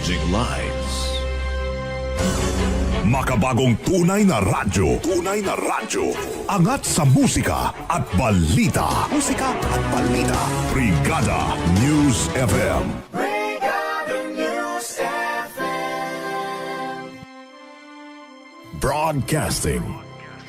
changing lives. Makabagong tunay na radyo. Tunay na radyo. Angat sa musika at balita. Musika at balita. Brigada News FM. Broadcasting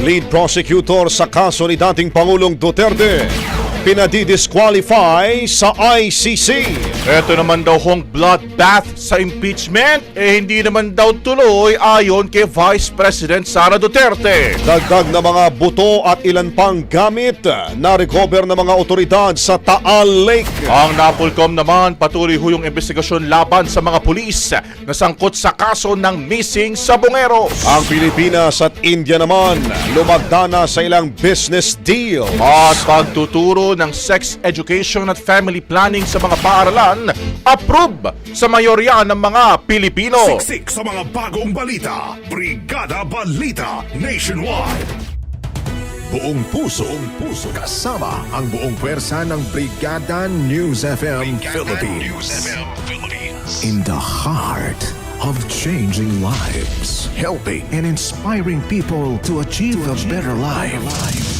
lead prosecutor sa kaso ni dating Pangulong Duterte, pinadidisqualify sa ICC. Ito naman daw hong bloodbath sa impeachment, eh hindi naman daw tuloy ayon kay Vice President Sara Duterte. Dagdag na mga buto at ilan pang gamit na recover ng mga otoridad sa Taal Lake. Ang Napolcom naman patuloy ho yung investigasyon laban sa mga pulis na sangkot sa kaso ng missing sa Bungeros. Ang Pilipinas at India naman lumagdana sa ilang business deal. At pagtuturo ng sex education at family planning sa mga paaralan, approve sa mayorya ng mga Pilipino. Siksik sa mga bagong balita. Brigada Balita Nationwide. Buong puso, buong puso. Kasama ang buong pwersa ng Brigada News FM Philippines. In the heart of changing lives. Helping and inspiring people to achieve, a better life.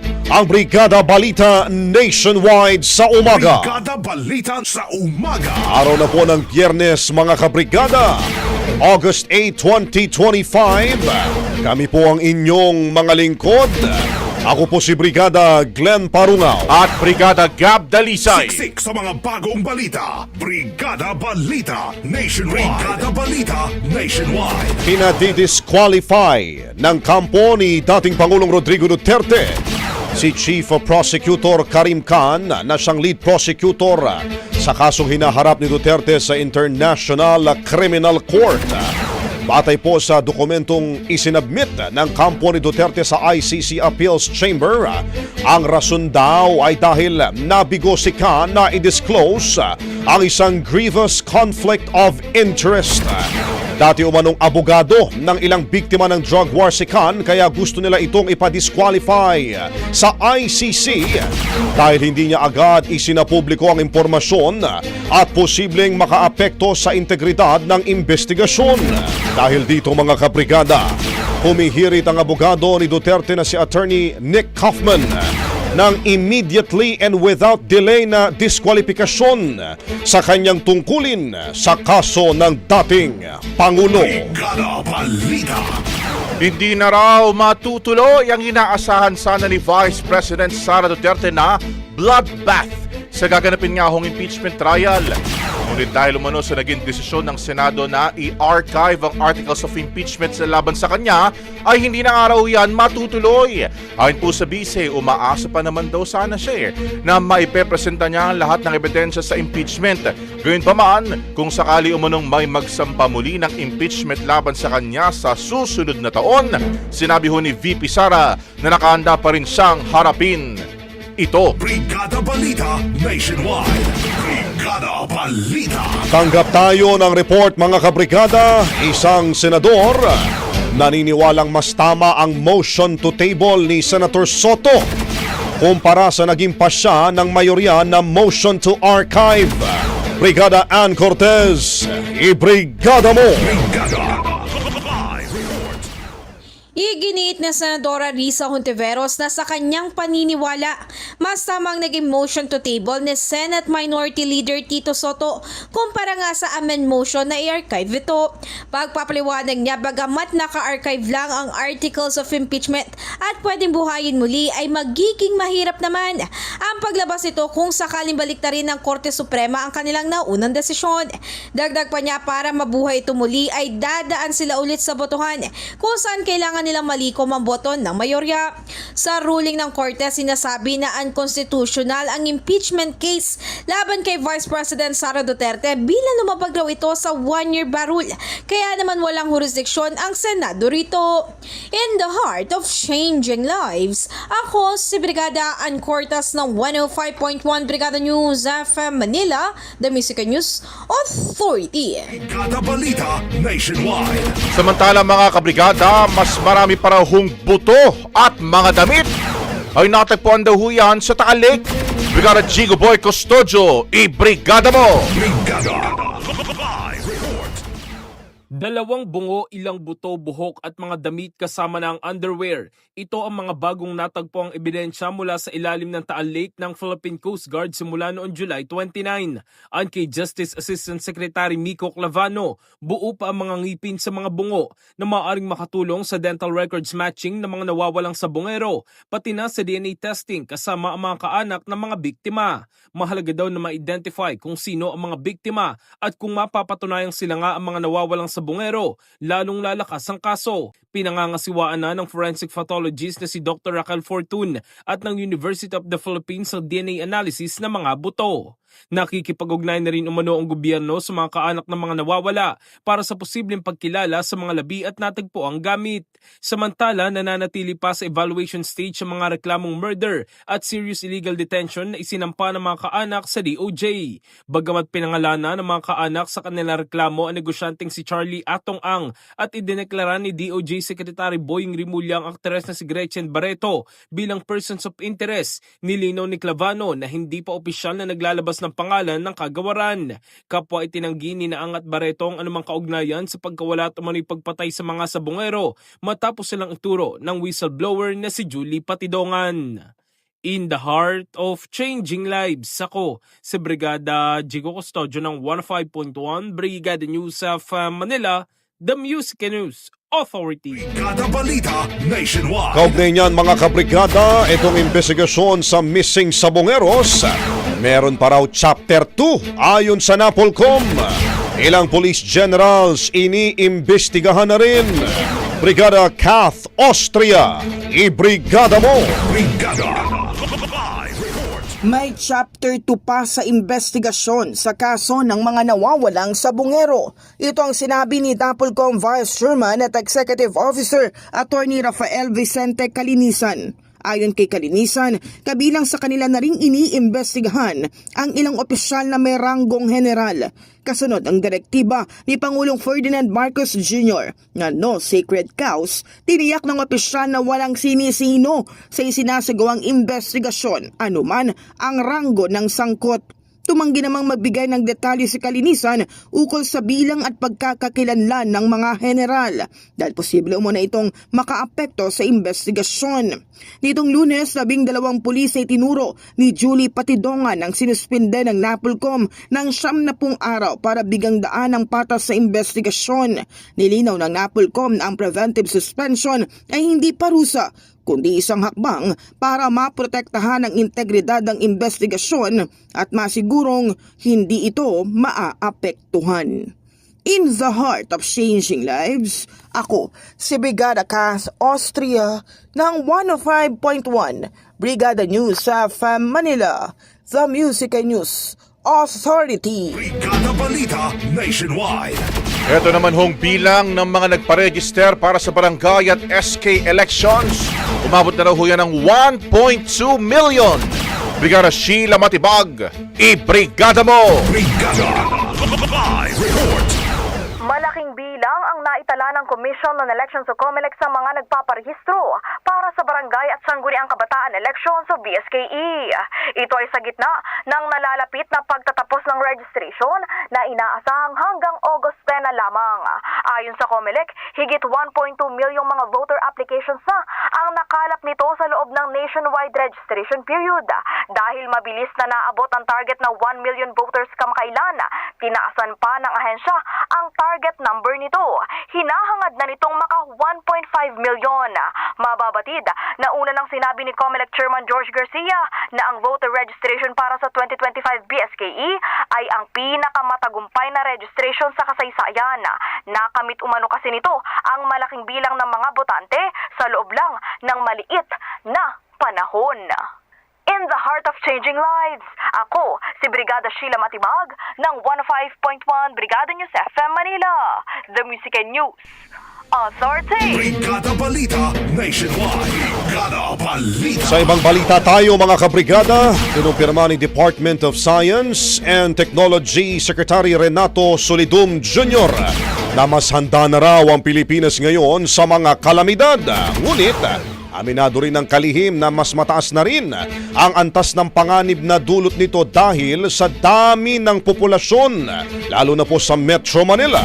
ang Brigada Balita Nationwide sa umaga. Brigada Balita sa umaga. Araw na po ng biyernes mga kabrigada. August 8, 2025. Kami po ang inyong mga lingkod. Ako po si Brigada Glenn Parungaw. At Brigada Gab Dalisay. Siksik sa mga bagong balita. Brigada Balita Nationwide. Brigada Balita Nationwide. Pinadidisqualify ng kampo ni dating Pangulong Rodrigo Duterte si Chief Prosecutor Karim Khan na siyang lead prosecutor sa kasong hinaharap ni Duterte sa International Criminal Court. Batay po sa dokumentong isinabmit ng kampo ni Duterte sa ICC Appeals Chamber, ang rason daw ay dahil nabigo si Khan na i-disclose ang isang grievous conflict of interest. Dati umanong abogado ng ilang biktima ng drug war si Khan kaya gusto nila itong ipadisqualify sa ICC dahil hindi niya agad isinapubliko ang impormasyon at posibleng makaapekto sa integridad ng investigasyon. Dahil dito mga kabrigada, Humihirit ang abogado ni Duterte na si Attorney Nick Kaufman ng immediately and without delay na diskwalifikasyon sa kanyang tungkulin sa kaso ng dating Pangulo. Hindi na raw matutuloy ang inaasahan sana ni Vice President Sara Duterte na bloodbath sa gaganapin nga hong impeachment trial. Ngunit dahil umano sa naging desisyon ng Senado na i-archive ang articles of impeachment sa laban sa kanya, ay hindi na araw yan matutuloy. Ayon po sa bise, umaasa pa naman daw sana siya eh, na maipepresenta niya ang lahat ng ebidensya sa impeachment. Gayun pa man, kung sakali umanong may magsampa muli ng impeachment laban sa kanya sa susunod na taon, sinabi ho ni VP Sara na nakahanda pa rin siyang harapin ito. Brigada Balita Nationwide. Brigada Balita. Tanggap tayo ng report mga kabrigada, isang senador naniniwalang mas tama ang motion to table ni Senator Soto kumpara sa naging pasya ng mayorya na motion to archive. Brigada Ann Cortez, ibrigada mo! Brigada. Iginiit na Senadora Risa Hontiveros na sa kanyang paniniwala, mas tamang naging motion to table ni Senate Minority Leader Tito Soto kumpara nga sa amend motion na i-archive ito. Pagpapaliwanag niya bagamat naka-archive lang ang articles of impeachment at pwedeng buhayin muli ay magiging mahirap naman ang paglabas nito kung sakaling baliktarin ng Korte Suprema ang kanilang naunang desisyon. Dagdag pa niya para mabuhay ito muli ay dadaan sila ulit sa botohan kung saan kailangan nilang malikom ang boto ng mayorya. Sa ruling ng Korte, sinasabi na unconstitutional ang impeachment case laban kay Vice President Sara Duterte bilang lumabag raw ito sa one-year barul. Kaya naman walang jurisdiksyon ang Senado rito. In the heart of changing lives, ako si Brigada Ann Cortas ng 105.1 Brigada News FM Manila, The Music News Authority. Brigada Balita Nationwide. Samantala mga kabrigada, mas marami para hong buto at mga damit ay natagpuan daw ho yan sa Taal Lake. Brigada Jigo Boy Custodio, i-brigada mo! Brigada. Dalawang bungo, ilang buto, buhok at mga damit kasama ang underwear. Ito ang mga bagong natagpo ang ebidensya mula sa ilalim ng Taal Lake ng Philippine Coast Guard simula noong July 29. Ang kay Justice Assistant Secretary Miko Clavano, buo pa ang mga ngipin sa mga bungo na maaaring makatulong sa dental records matching ng mga nawawalang sa bungero, pati na sa DNA testing kasama ang mga kaanak ng mga biktima. Mahalaga daw na ma-identify kung sino ang mga biktima at kung mapapatunayang sila nga ang mga nawawalang sa bungero, lalong lalakas ang kaso. Pinangangasiwaan na ng forensic pathologist na si Dr. Raquel Fortun at ng University of the Philippines sa DNA analysis ng mga buto. Nakikipag-ugnay na rin umano ang gobyerno sa mga kaanak ng mga nawawala para sa posibleng pagkilala sa mga labi at natagpo ang gamit. Samantala, nananatili pa sa evaluation stage ang mga reklamong murder at serious illegal detention na isinampa ng mga kaanak sa DOJ. Bagamat pinangalana ng mga kaanak sa kanilang reklamo ang negosyanteng si Charlie Atong Ang at idineklara ni DOJ Secretary Boying Rimulya ang aktres na si Gretchen Barreto bilang persons of interest, nilinaw ni Clavano na hindi pa opisyal na naglalabas ng pangalan ng kagawaran. Kapwa itinanggi ni Naang at Barreto ang anumang kaugnayan sa pagkawala at umano'y pagpatay sa mga sabongero matapos silang ituro ng whistleblower na si Julie Patidongan. In the heart of changing lives, ako si Brigada Jigo Custodio ng 105.1 Brigada News of uh, Manila, The Music News Authority. Brigada Balita Nationwide. Kaugnay niyan mga kabrigada, itong investigasyon sa missing sabongeros. Meron pa raw chapter 2 ayon sa Napolcom. Ilang police generals iniimbestigahan na rin. Brigada Kath Austria, ibrigada mo! Brigada. May chapter 2 pa sa investigasyon sa kaso ng mga nawawalang sabungero. Ito ang sinabi ni Dapolcom Vice Chairman at Executive Officer Attorney Rafael Vicente Kalinisan. Ayon kay Kalinisan, kabilang sa kanila na ring iniimbestigahan ang ilang opisyal na may ranggong general. Kasunod ang direktiba ni Pangulong Ferdinand Marcos Jr. na no sacred cows, tiniyak ng opisyal na walang sinisino sa isinasagawang investigasyon anuman ang ranggo ng sangkot. Tumanggi namang magbigay ng detalye si Kalinisan ukol sa bilang at pagkakakilanlan ng mga general dahil posible umuna itong makaapekto sa investigasyon. Nitong lunes, labing dalawang pulis ay tinuro ni Julie Patidongan ang sinuspinde ng Napolcom ng siyam na pung araw para bigang daan ng patas sa investigasyon. Nilinaw ng Napolcom na ang preventive suspension ay hindi parusa kundi isang hakbang para maprotektahan ang integridad ng investigasyon at masigurong hindi ito maaapektuhan. In the heart of changing lives, ako si Brigada Cass Austria ng 105.1 Brigada News sa Manila, the Music and News Authority. Brigada Balita Nationwide. Ito naman hong bilang ng mga nagparegister para sa barangay at SK elections. Umabot na raw ho yan ng 1.2 million. Brigada Sheila Matibag, i-brigada mo! Brigada ang naitala ng Commission on Elections o COMELEC sa mga nagpaparehistro para sa barangay at sangguniang kabataan elections o BSKE. Ito ay sa gitna ng nalalapit na pagtatapos ng registration na inaasahang hanggang August 10 na lamang. Ayon sa COMELEC, higit 1.2 milyong mga voter applications na ang nakalap nito sa loob ng nationwide registration period. Dahil mabilis na naabot ang target na 1 million voters kamakailan, tinaasan pa ng ahensya ang target number nito. Hinahangad na nitong maka 1.5 milyon. Mababatid na una nang sinabi ni COMELEC Chairman George Garcia na ang voter registration para sa 2025 BSKE ay ang pinakamatagumpay na registration sa kasaysayan. Nakamit umano kasi nito ang malaking bilang ng mga botante sa loob lang ng maliit na panahon. In the heart of changing lives, ako si Brigada Sheila Matibag ng 105.1 Brigada News FM Manila, The Music and News Authority. Brigada Balita Nationwide. Brigada Balita. Sa ibang balita tayo mga kabrigada, kinumpirma ni Department of Science and Technology Secretary Renato Solidum Jr. na mas handa na raw ang Pilipinas ngayon sa mga kalamidad. Ngunit, aminado rin ng kalihim na mas mataas na rin ang antas ng panganib na dulot nito dahil sa dami ng populasyon, lalo na po sa Metro Manila.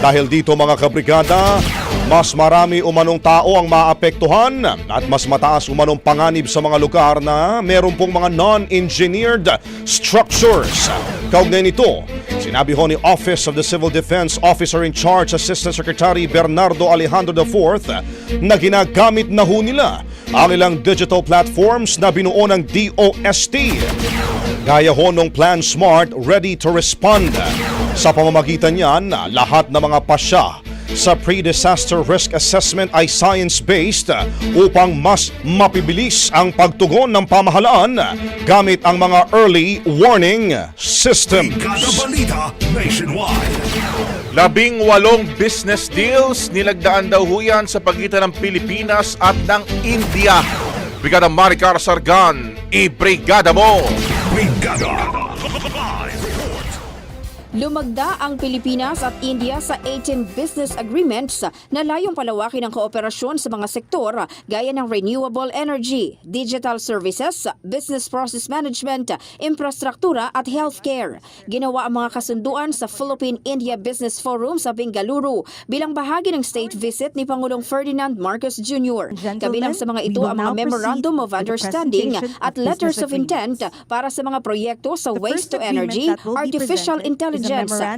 Dahil dito mga kabrigada, mas marami umanong tao ang maapektuhan at mas mataas umanong panganib sa mga lugar na meron pong mga non-engineered structures. Kaugnay nito, sinabi ho ni Office of the Civil Defense Officer in Charge Assistant Secretary Bernardo Alejandro IV na ginagamit na ho nila ang ilang digital platforms na binuo ng DOST. Gaya ho nung Plan Smart Ready to Respond. Sa pamamagitan niyan, lahat ng mga pasya sa pre-disaster risk assessment ay science-based upang mas mapibilis ang pagtugon ng pamahalaan gamit ang mga early warning systems. Brigada Balita Nationwide. Labing walong business deals nilagdaan daw ho yan sa pagitan ng Pilipinas at ng India. Brigada Maricar Sargan, i-brigada mo! Brigada. Lumagda ang Pilipinas at India sa 18 business agreements na layong palawakin ang kooperasyon sa mga sektor gaya ng renewable energy, digital services, business process management, infrastruktura at healthcare. Ginawa ang mga kasunduan sa Philippine-India Business Forum sa Bengaluru bilang bahagi ng state visit ni Pangulong Ferdinand Marcos Jr. Kabilang sa mga ito ang mga Memorandum of Understanding at Letters of Intent para sa mga proyekto sa waste to energy, artificial intelligence,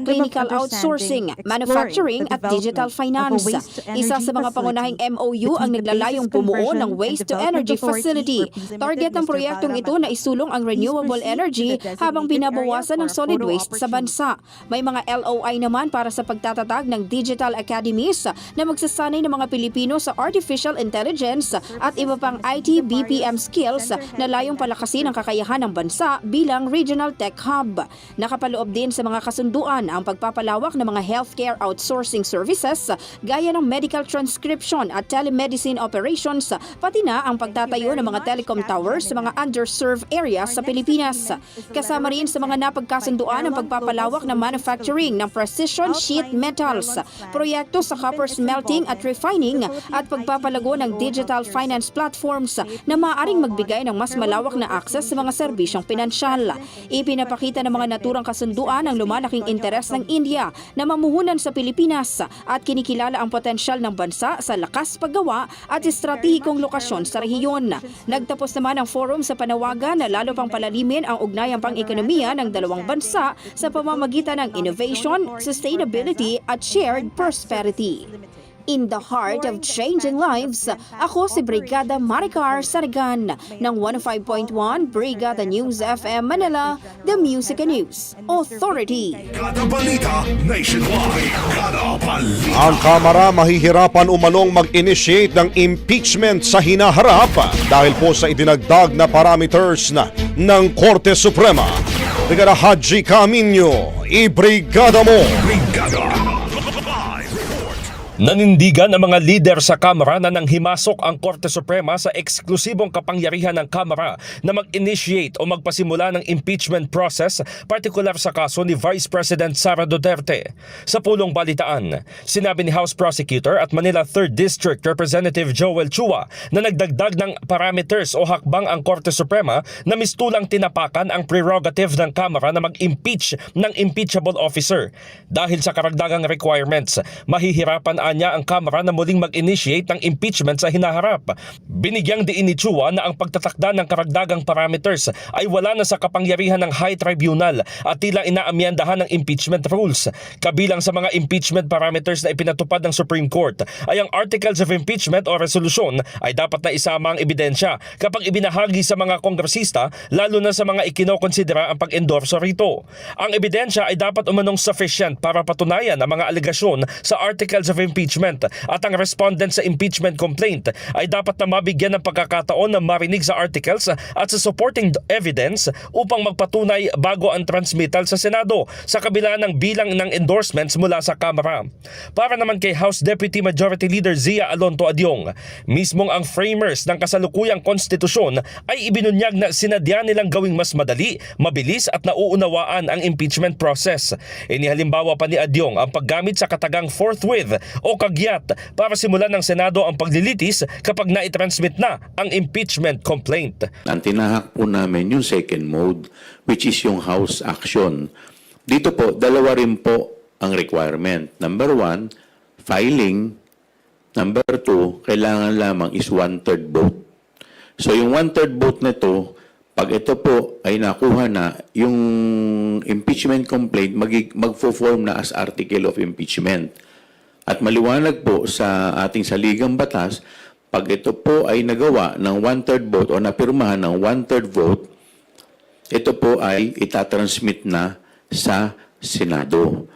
clinical outsourcing, manufacturing at digital finance. Isa sa mga pangunahing MOU ang naglalayong bumuo ng waste to energy facility. Target ng proyektong ito na isulong ang renewable energy habang binabawasan ng solid waste sa bansa. May mga LOI naman para sa pagtatatag ng digital academies na magsasanay ng mga Pilipino sa artificial intelligence at iba pang IT BPM skills na layong palakasin ang kakayahan ng bansa bilang regional tech hub. Nakapaloob din sa mga kasunduan ang pagpapalawak ng mga healthcare outsourcing services gaya ng medical transcription at telemedicine operations pati na ang pagtatayo ng mga telecom towers sa mga underserved areas sa Pilipinas. Kasama rin sa mga napagkasunduan ang pagpapalawak ng manufacturing ng precision sheet metals, proyekto sa copper smelting at refining at pagpapalago ng digital finance platforms na maaaring magbigay ng mas malawak na akses sa mga serbisyong pinansyal. Ipinapakita ng mga naturang kasunduan ang lumalaking interes ng India na mamuhunan sa Pilipinas at kinikilala ang potensyal ng bansa sa lakas paggawa at estratehikong lokasyon sa rehiyon. Nagtapos naman ang forum sa panawagan na lalo pang palalimin ang ugnayang pang-ekonomiya ng dalawang bansa sa pamamagitan ng innovation, sustainability at shared prosperity. In the heart of changing lives, ako si Brigada Maricar Saragan ng 105.1 Brigada News FM Manila, The Music and News Authority. Kada balita nationwide. Kada balita. Ang Kamara mahihirapan umanong mag-initiate ng impeachment sa hinaharap dahil po sa idinagdag na parameters na ng Korte Suprema. Brigada Haji Caminyo, ibrigada mo! Nanindigan ang mga lider sa Kamara na nang himasok ang Korte Suprema sa eksklusibong kapangyarihan ng Kamara na mag-initiate o magpasimula ng impeachment process, partikular sa kaso ni Vice President Sara Duterte. Sa pulong balitaan, sinabi ni House Prosecutor at Manila 3rd District Representative Joel Chua na nagdagdag ng parameters o hakbang ang Korte Suprema na mistulang tinapakan ang prerogative ng Kamara na mag-impeach ng impeachable officer. Dahil sa karagdagang requirements, mahihirapan anya ang Kamara na muling mag-initiate ng impeachment sa hinaharap. Binigyang diin ni Chua na ang pagtatakda ng karagdagang parameters ay wala na sa kapangyarihan ng High Tribunal at tila inaamyandahan ng impeachment rules. Kabilang sa mga impeachment parameters na ipinatupad ng Supreme Court ay ang Articles of Impeachment o resolusyon ay dapat na isama ang ebidensya kapag ibinahagi sa mga kongresista lalo na sa mga ikinokonsidera ang pag-endorso rito. Ang ebidensya ay dapat umanong sufficient para patunayan ang mga alegasyon sa Articles of Impeachment at ang respondent sa impeachment complaint ay dapat na mabigyan ng pagkakataon na marinig sa articles at sa supporting evidence upang magpatunay bago ang transmittal sa Senado sa kabila ng bilang ng endorsements mula sa Kamara. Para naman kay House Deputy Majority Leader Zia Alonto Adyong, mismong ang framers ng kasalukuyang konstitusyon ay ibinunyag na sinadya nilang gawing mas madali, mabilis at nauunawaan ang impeachment process. Inihalimbawa pa ni Adyong ang paggamit sa katagang forthwith o kagyat para simulan ng Senado ang paglilitis kapag naitransmit na ang impeachment complaint. Ang tinahak po namin yung second mode, which is yung house action. Dito po, dalawa rin po ang requirement. Number one, filing. Number two, kailangan lamang is one-third vote. So yung one-third vote nito, pag ito po ay nakuha na, yung impeachment complaint magig- magfo-form na as article of impeachment. At maliwanag po sa ating saligang batas, pag ito po ay nagawa ng one-third vote o napirmahan ng one-third vote, ito po ay itatransmit na sa Senado.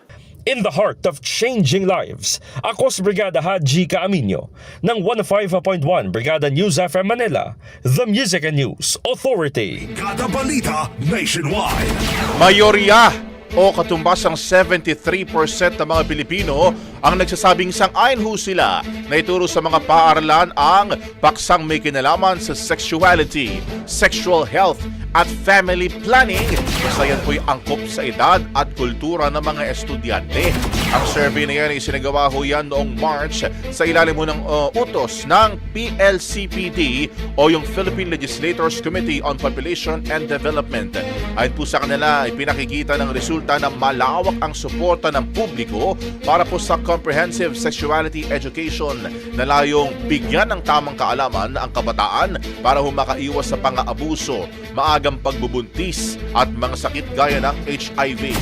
In the heart of changing lives, ako si Brigada Haji Kaaminyo ng 105.1 Brigada News FM Manila, The Music and News Authority. Kada balita nationwide. Mayorya o katumbasang 73% ng mga Pilipino ang nagsasabing sang-ayon ho sila na ituro sa mga paaralan ang paksang may kinalaman sa sexuality, sexual health at family planning. Basta yan po'y angkop sa edad at kultura ng mga estudyante. Ang survey na yan ay sinagawa ho yan noong March sa ilalim ng uh, utos ng PLCPD o yung Philippine Legislators Committee on Population and Development. Ayon po sa kanila, ay pinakikita ng resulta na malawak ang suporta ng publiko para po sa comprehensive sexuality education na layong bigyan ng tamang kaalaman ang kabataan para humakaiwas sa pang-aabuso, maagang pagbubuntis at mga sakit gaya ng HIV.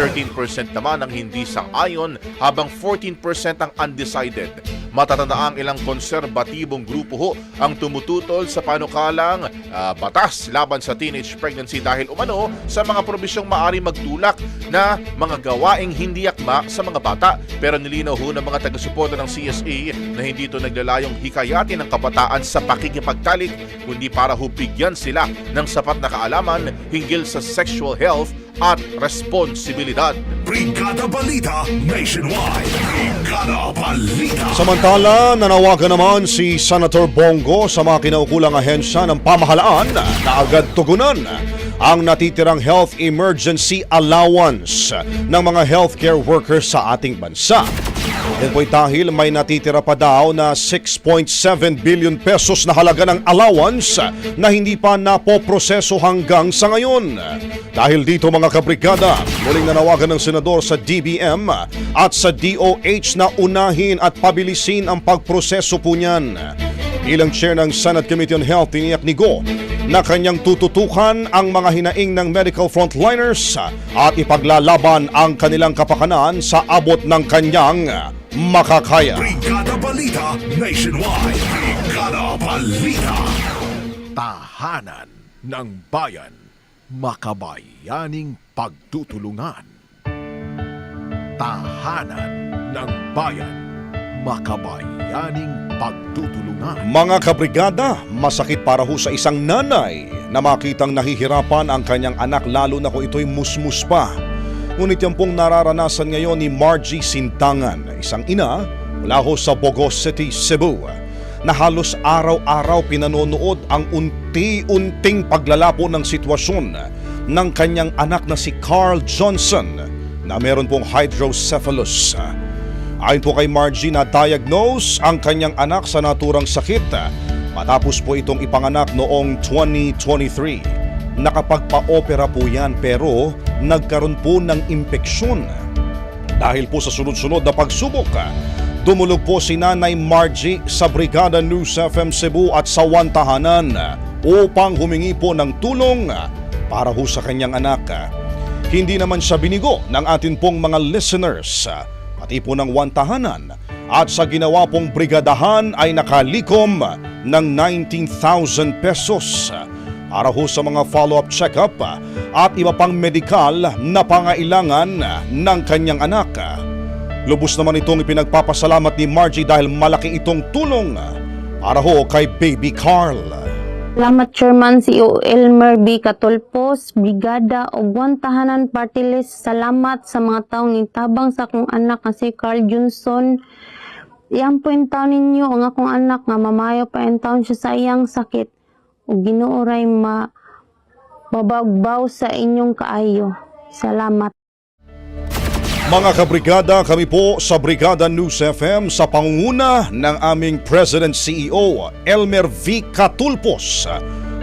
13% naman ang hindi sang-ayon habang 14% ang undecided. Matatanda ang ilang konserbatibong grupo ho ang tumututol sa panukalang ah, batas laban sa teenage pregnancy dahil umano sa mga probisyong maari magtulak na mga gawaing hindi akma sa mga bata. Pero nilinaw ho ng mga taga-suporta ng CSA na hindi ito naglalayong hikayatin ng kabataan sa pakikipagtalik, kundi para ho bigyan sila ng sapat na kaalaman hinggil sa sexual health at responsibilidad. Brigada Balita Nationwide. Brigada Balita. Samantala, nanawagan naman si Senator Bongo sa mga kinaukulang ahensya ng pamahalaan na agad tugunan ang natitirang health emergency allowance ng mga healthcare workers sa ating bansa. Yan po'y dahil may natitira pa daw na 6.7 billion pesos na halaga ng allowance na hindi pa napoproseso hanggang sa ngayon. Dahil dito mga kabrigada, muling nanawagan ng senador sa DBM at sa DOH na unahin at pabilisin ang pagproseso po niyan. Bilang chair ng Senate Committee on Health, tiniyak ni Go na kanyang tututukan ang mga hinaing ng medical frontliners at ipaglalaban ang kanilang kapakanan sa abot ng kanyang makakaya. Brigada Balita Nationwide. Brigada Balita. Tahanan ng bayan. Makabayaning pagtutulungan. Tahanan ng bayan. Makabayaning pagtutulungan. Mga kabrigada, masakit para ho sa isang nanay na makitang nahihirapan ang kanyang anak lalo na kung ito'y musmus pa. Ngunit yan pong nararanasan ngayon ni Margie Sintangan, isang ina mula ho sa Bogos City, Cebu na halos araw-araw pinanonood ang unti-unting paglalapo ng sitwasyon ng kanyang anak na si Carl Johnson na meron pong hydrocephalus. Ayon po kay Margie na diagnose ang kanyang anak sa naturang sakit matapos po itong ipanganak noong 2023. Nakapagpa-opera po yan pero nagkaroon po ng impeksyon. Dahil po sa sunod-sunod na pagsubok, dumulog po si Nanay Margie sa Brigada News FM Cebu at sa Wantahanan upang humingi po ng tulong para ho sa kanyang anak. Hindi naman siya binigo ng atin pong mga listeners pati po ng wantahanan at sa ginawa pong brigadahan ay nakalikom ng 19,000 pesos para ho sa mga follow-up check-up at iba pang medikal na pangailangan ng kanyang anak. Lubos naman itong ipinagpapasalamat ni Margie dahil malaki itong tulong para ho kay Baby Carl. Salamat Chairman CEO Elmer B. Katulpos, Brigada o Buwan Tahanan Party List. Salamat sa mga taong itabang sa akong anak nga si Carl Johnson. Iyan po yung taon ninyo ang akong anak nga mamayo pa yung taon siya sa iyang sakit. O ginuoray ma babagbaw sa inyong kaayo. Salamat. Mga kabrigada, kami po sa Brigada News FM sa pangunguna ng aming President CEO Elmer V. Catulpos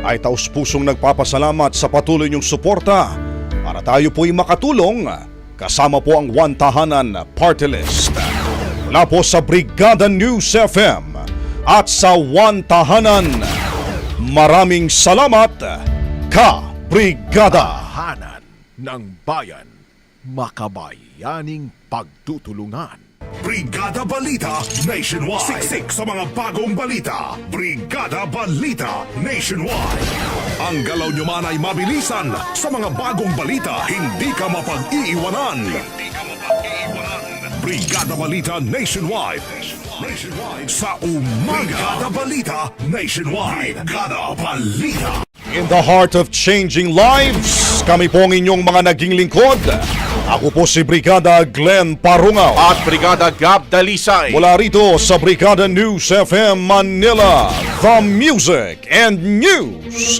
ay taus-pusong nagpapasalamat sa patuloy niyong suporta para tayo po'y makatulong kasama po ang One Tahanan Party List. Mula po sa Brigada News FM at sa One Tahanan, maraming salamat ka Brigada! Tahanan ng bayan. Makabayaning pagtutulungan. Brigada Balita Nationwide. Siksik sa mga bagong balita. Brigada Balita Nationwide. Ang galaw nyo man ay mabilisan sa mga bagong balita. Hindi ka mapag-iiwanan. Hindi ka mapag-iiwanan. Brigada Balita Nationwide. Nationwide. Sa umaga. Brigada Balita Nationwide. Brigada Balita. In the heart of changing lives, kami po ang inyong mga naging lingkod. Ako po si Brigada Glenn Parungaw. At Brigada Gab Dalisay. Mula rito sa Brigada News FM Manila, the Music and News